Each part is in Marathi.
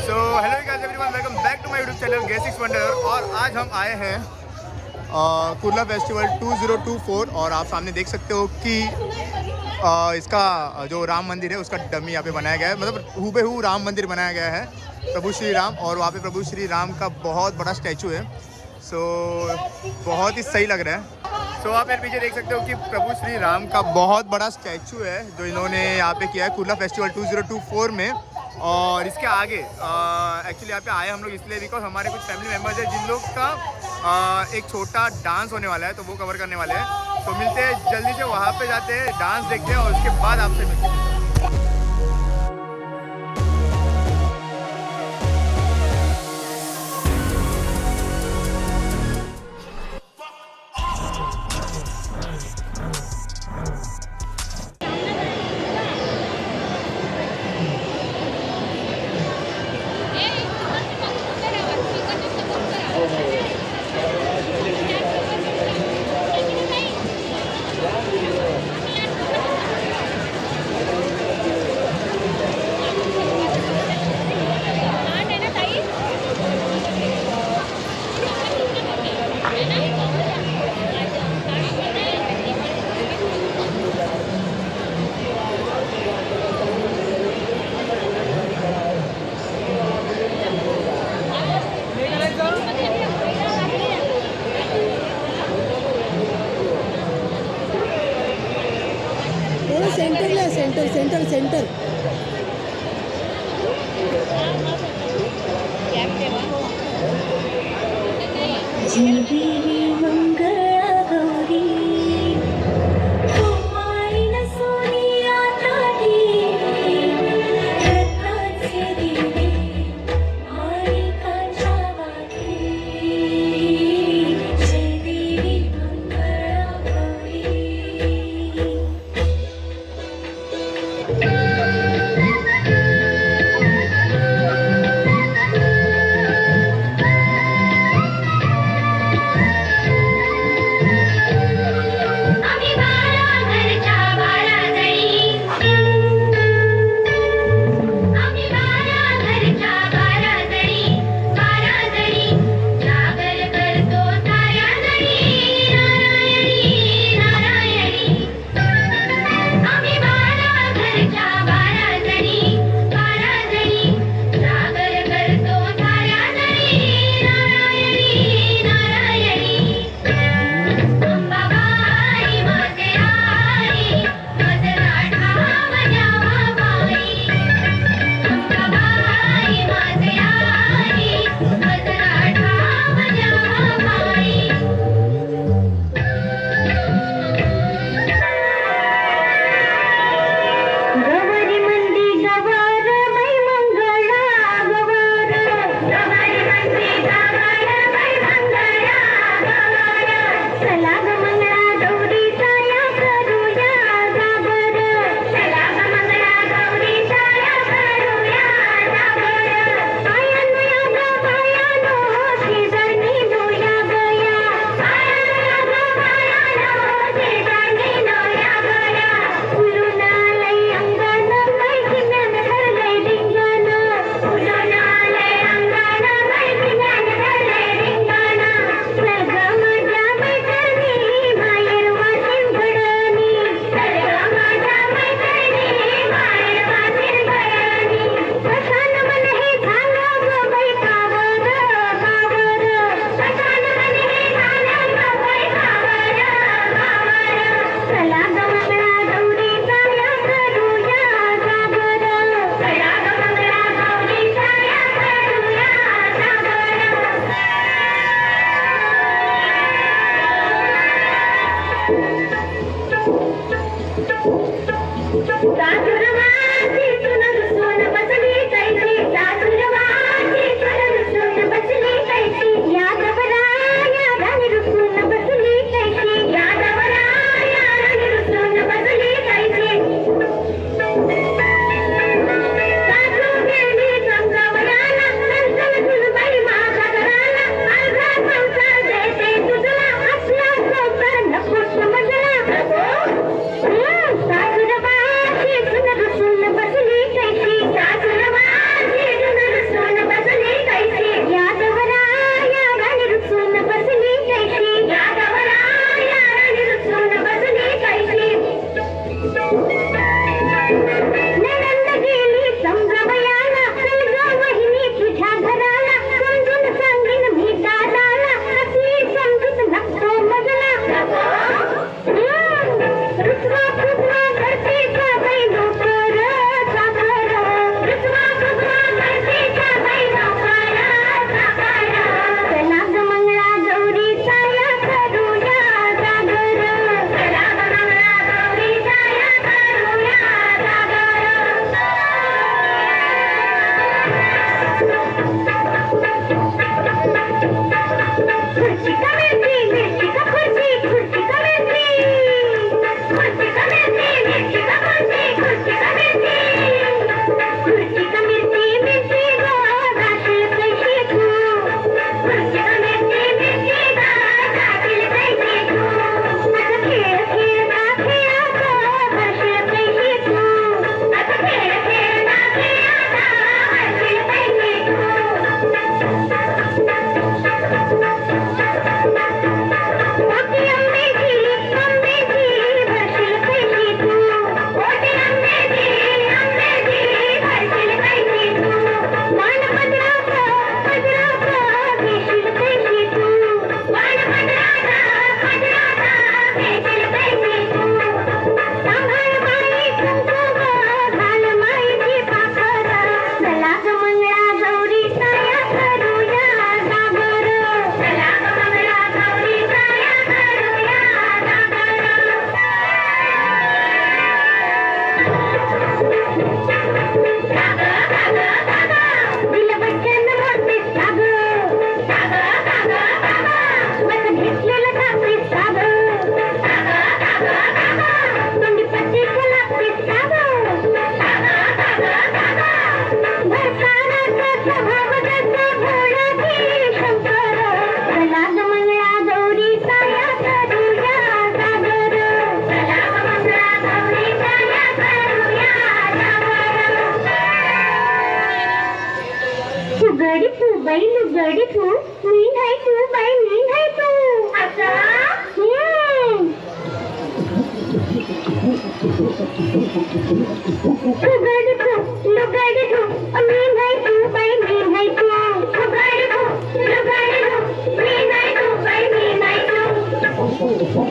So hello everyone welcome back to my YouTube channel guess six wonder और आज हम आए हैं कुर्ला फेस्टिवल 2024 और आप सामने देख सकते हो कि अ, इसका जो राम मंदिर है उसका डमी यहाँ पे बनाया गया है। मतलब हूबहू राम मंदिर बनाया गया है प्रभु श्री राम। और वहाँ पे प्रभु श्री राम का बहुत बड़ा स्टैचू है। सो बहुत ही सही लग रहा है। सो आप मेरे पीछे देख सकते हो कि प्रभु श्री राम का बहुत बड़ा स्टैचू है जो इन्होंने यहाँ पे किया है कुर्ला फेस्टिवल 2024 में। और इसके आगे एक्चुअली यहाँ पे आए हम लोग इसलिए बिकॉज़ हमारे कुछ फैमिली मेंबर्स हैं जिन लोग का आ, एक छोटा डांस होने वाला है तो वो कवर करने वाले हैं। तो मिलते हैं जल्दी से वहाँ पे जाते हैं डांस देखते हैं और उसके बाद आपसे मिलते हैं। सेंटर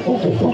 ほほほ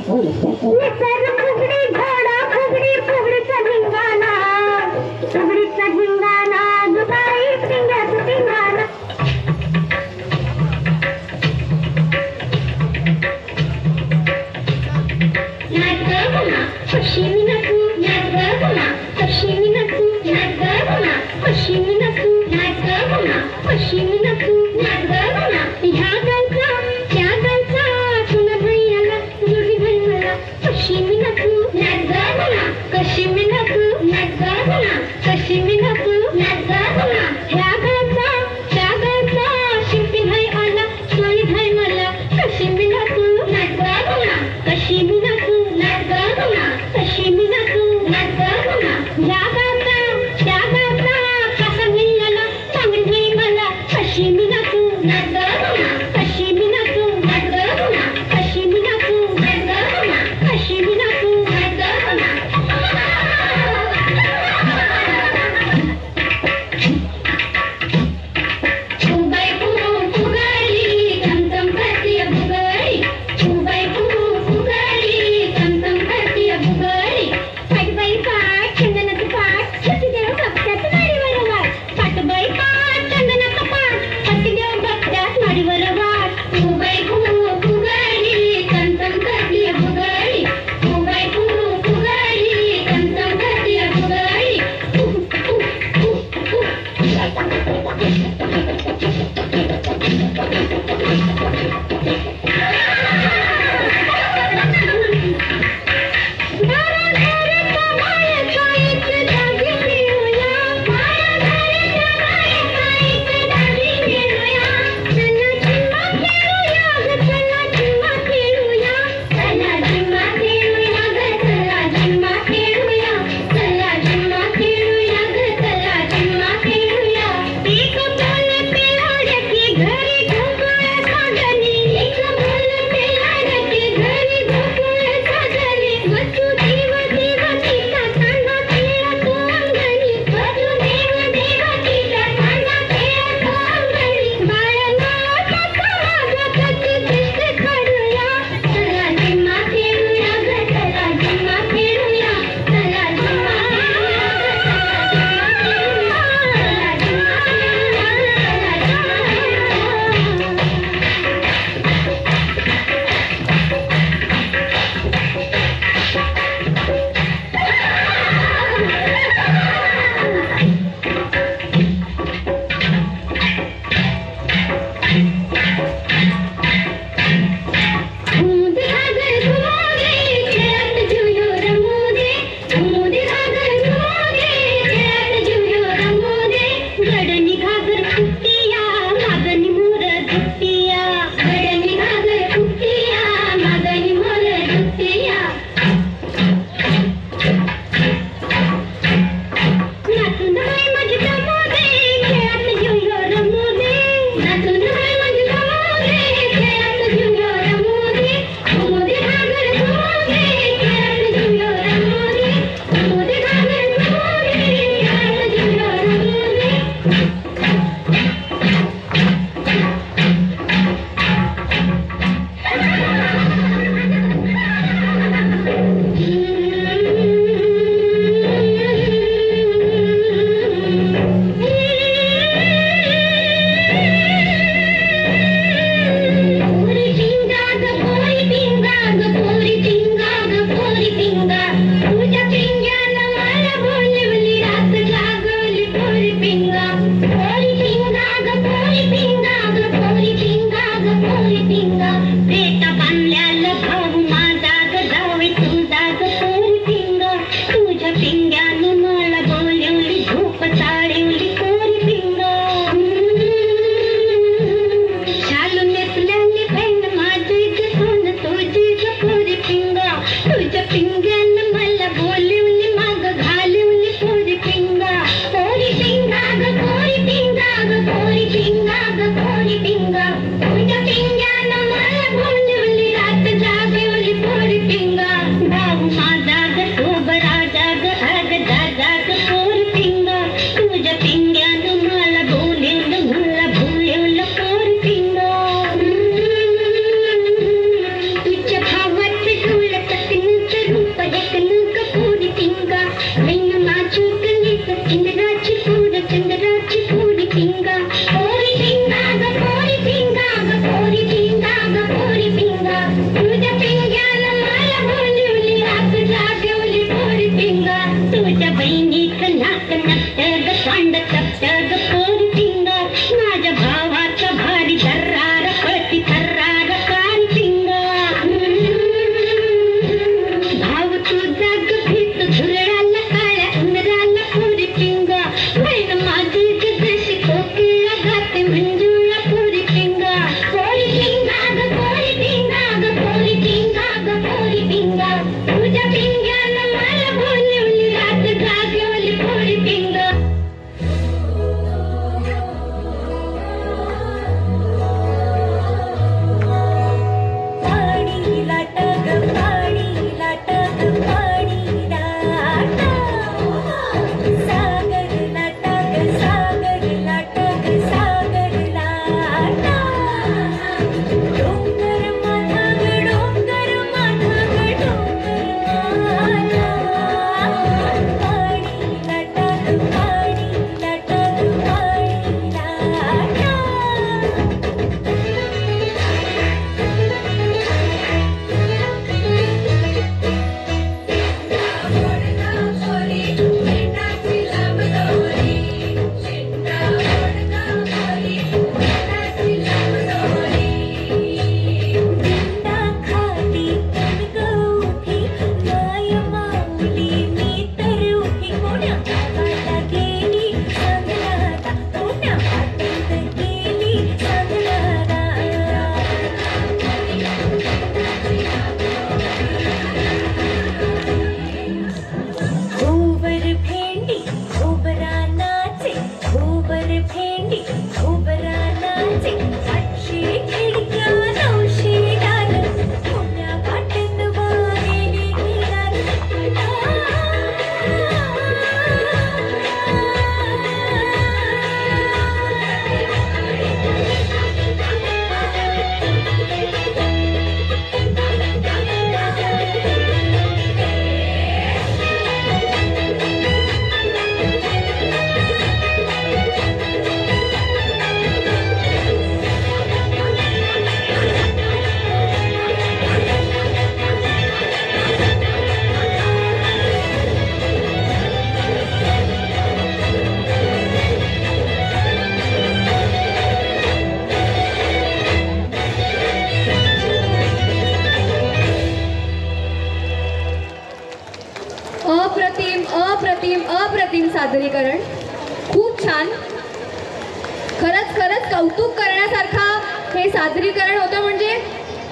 सादरीकरण होतं म्हणजे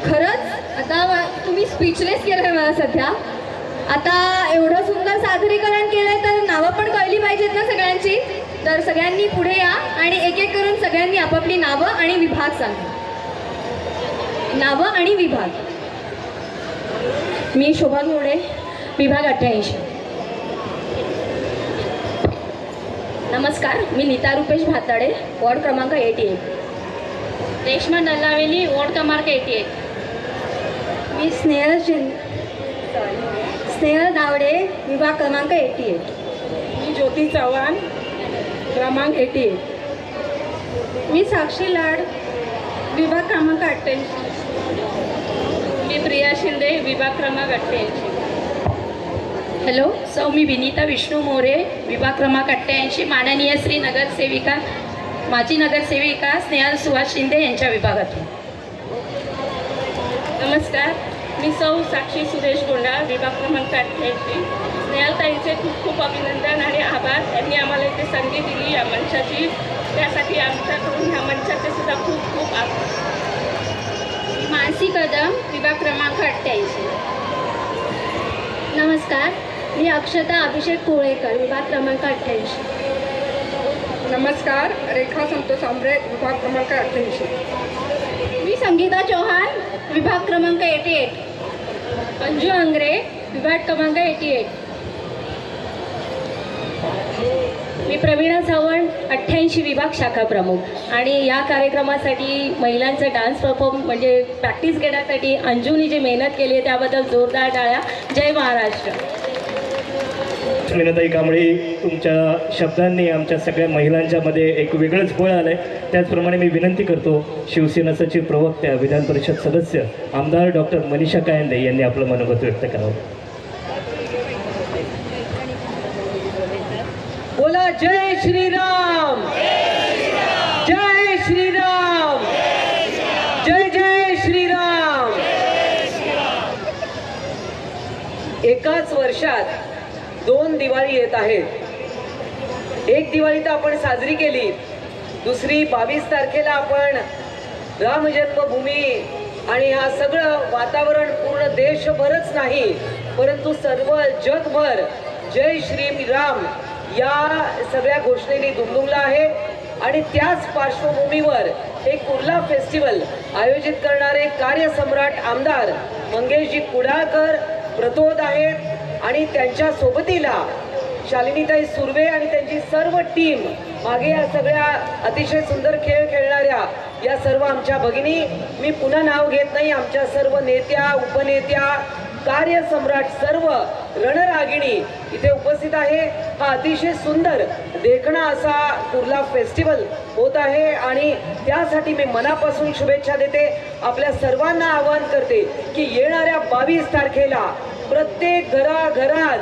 खरंच आता तुम्ही स्पीचलेस केलं मला सध्या. आता एवढं सुंदर सादरीकरण केलंय तर नावं पण कळली पाहिजेत ना सगळ्यांची? तर सगळ्यांनी पुढे या आणि एक एक करून सगळ्यांनी आपापली नावं आणि विभाग सांगा. नावं आणि विभाग. मी शोभा घोडे विभाग अठ्ठ्याऐंशी. नमस्कार मी नीता रुपेश भाताडे वॉर्ड क्रमांक eighty eight Reshma Nallaveli ward क्रमांक एटी एट मी स्नेहल शिंद. स्नेहल दावडे विभाग क्रमांक एटी एट मी ज्योती चव्हाण क्रमांक एटी एट मी साक्षी लाड विभाग क्रमांक अठ्ठ्याऐंशी. मी प्रिया शिंदे विभाग क्रमांक अठ्ठ्याऐंशी. हॅलो? सौ मी विनीता विष्णू मोरे विभाग क्रमांक अठ्ठ्याऐंशी माननीय श्री नगरसेविका माजी नगरसेविका स्नेहल सुहास शिंदे यांच्या विभागातून. नमस्कार. मी सौ साक्षी सुरेश गोंडा विभाग क्रमांक अठ्ठ्याऐंशी. स्नेहलताईंचे खूप खूप अभिनंदन आणि आभार. त्यांनी आम्हाला इथे संधी दिली या मंचाची. त्यासाठी आमच्याकडून ह्या मंचाचे सुद्धा खूप खूप आभार. मानसी कदम विभाग क्रमांक अठ्ठ्याऐंशी. नमस्कार. मी अक्षता अभिषेक कोळेकर विभाग क्रमांक अठ्ठ्याऐंशी. नमस्कार रेखा संतोष आंबरे विभाग क्रमांक अठ्ठ्याऐंशी. मी संगीता चौहान विभाग क्रमांक एटी एट अंजू आंग्रे विभाग क्रमांक एटी एट मी प्रवीणा चव्हाण अठ्ठ्याऐंशी विभाग शाखा प्रमुख. आणि या कार्यक्रमासाठी महिलांचा डान्स परफॉर्म म्हणजे प्रॅक्टिस घेण्यासाठी अंजूनी जी मेहनत केली आहे त्याबद्दल जोरदार टाळ्या. जय महाराष्ट्र. स्मिनताई कांबळे तुमच्या शब्दांनी आमच्या सगळ्या महिलांच्या मध्ये एक वेगळंच फळ आलं आहे त्याचप्रमाणे मी विनंती करतो शिवसेना सचिव प्रवक्त्या विधान परिषद सदस्य आमदार डॉक्टर मनीषा कायंदे यांनी आपलं मनोगत व्यक्त करावं. बोला जय श्रीराम! जय श्रीराम! जय जय श्रीराम! एकाच वर्षात दोन दिवाळी येत आहेत. एक दिवाळी तर आपण साजरी केली. दुसरी बावीस तारखेला आपण राम जन्मभूमी आणि हा सगळं वातावरण पूर्ण देशभरच नाही परंतु सर्व जगभर जय श्री राम या सगळ्या घोषणेने दुमदुमला आहे. आणि त्याच पार्श्वभूमीवर एक कुर्ला फेस्टिवल आयोजित करणारे कार्यसम्राट आमदार मंगेशजी कुडाळकर प्रतोद आहेत. आणि त्यांच्या सोबतीला शालिनीताई सुर्वे आणि त्यांची सर्व टीम मागे या सगळ्या अतिशय सुंदर खेळ खेळणाऱ्या या सर्व आमच्या भगिनी. मी पुन्हा नाव घेत नाही. आमच्या सर्व नेत्या उपनेत्या कार्यसम्राट सर्व रणरागिणी इथे उपस्थित आहे. हा अतिशय सुंदर देखणा असा कुर्ला फेस्टिवल होत आहे आणि त्यासाठी मी मनापासून शुभेच्छा देते. आपल्या सर्वांना आवाहन करते की येणाऱ्या बावीस तारखेला प्रत्येक घराघरात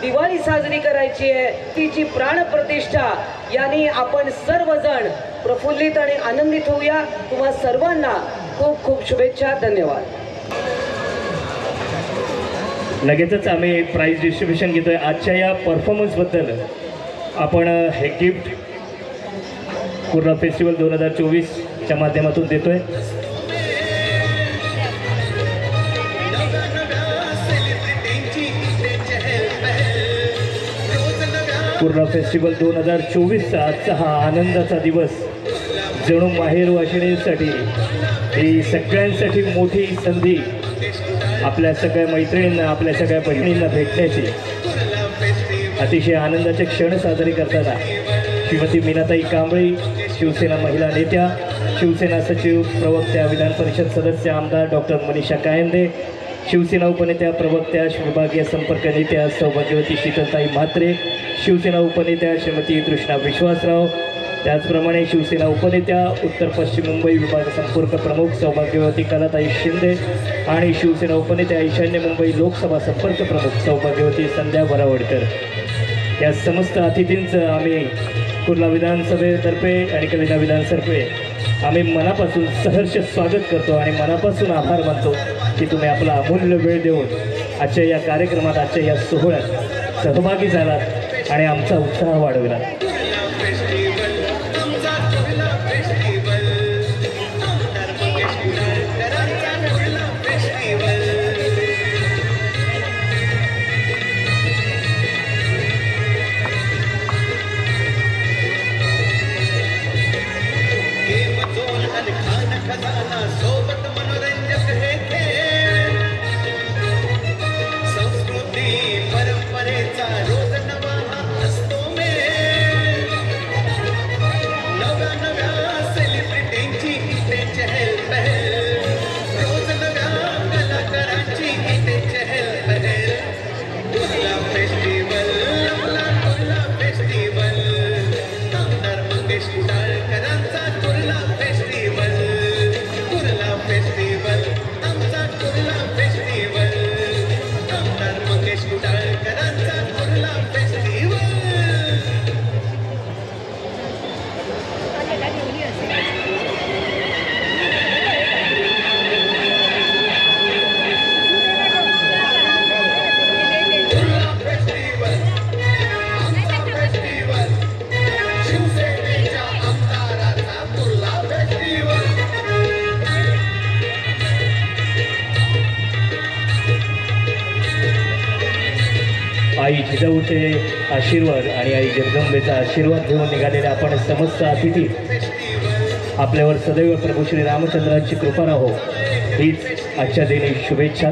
दिवाळी साजरी करायची आहे. तिची प्राणप्रतिष्ठा यांनी आपण सर्वजण प्रफुल्लित आणि आनंदित होऊया. तुम्हा सर्वांना खूप खूप शुभेच्छा धन्यवाद. लगेचच आम्ही प्राईज डिस्ट्रीब्युशन घेतोय. आजच्या या परफॉर्मन्सबद्दल आपण हे गिफ्ट पूर्ण फेस्टिवल दोन हजार चोवीसच्या माध्यमातून देतोय. पूर्ण फेस्टिवल दोन हजार चोवीसचा आजचा हा आनंदाचा दिवस. जणू माहेर वाशिणीसाठी ही सगळ्यांसाठी मोठी संधी आपल्या सगळ्या मैत्रिणींना आपल्या सगळ्या बहिणींना भेटण्याची. अतिशय आनंदाचे क्षण साजरे करताना श्रीमती मीनाताई कांबळी शिवसेना महिला नेत्या शिवसेना सचिव प्रवक्त्या विधान परिषद सदस्य आमदार डॉक्टर मनीषा कायंदे शिवसेना उपनेत्या प्रवक्त्या विभागीय संपर्क नेत्या सौभाग्यवती शीतलताई म्हात्रे शिवसेना उपनेत्या श्रीमती कृष्णा विश्वासराव त्याचप्रमाणे शिवसेना उपनेत्या उत्तर पश्चिम मुंबई विभाग संपर्क प्रमुख सौभाग्यवती कलाताई शिंदे आणि शिवसेना उपनेत्या ईशान्य मुंबई लोकसभा संपर्क प्रमुख सौभाग्यवती संध्या भरावडकर. या समस्त अतिथींचं आम्ही कुर्ला विधानसभेतर्फे आणि कलिना विधानसभे आम्ही मनापासून सहर्ष स्वागत करतो आणि मनापासून आभार मानतो. की तुम्ही आपला अमूल्य वेळ देऊन आजच्या या कार्यक्रमात आजच्या या सोहळ्यात सहभागी झालात आणि आमचा उत्साह वाढविला आशीर्वाद आणि आई जगदंबेचा आशीर्वाद घेऊन निघालेले आपण समस्त अतिथी. आपल्यावर सदैव प्रभू श्री रामचंद्रांची कृपा राहो. हीच आजच्या दिनी शुभेच्छा.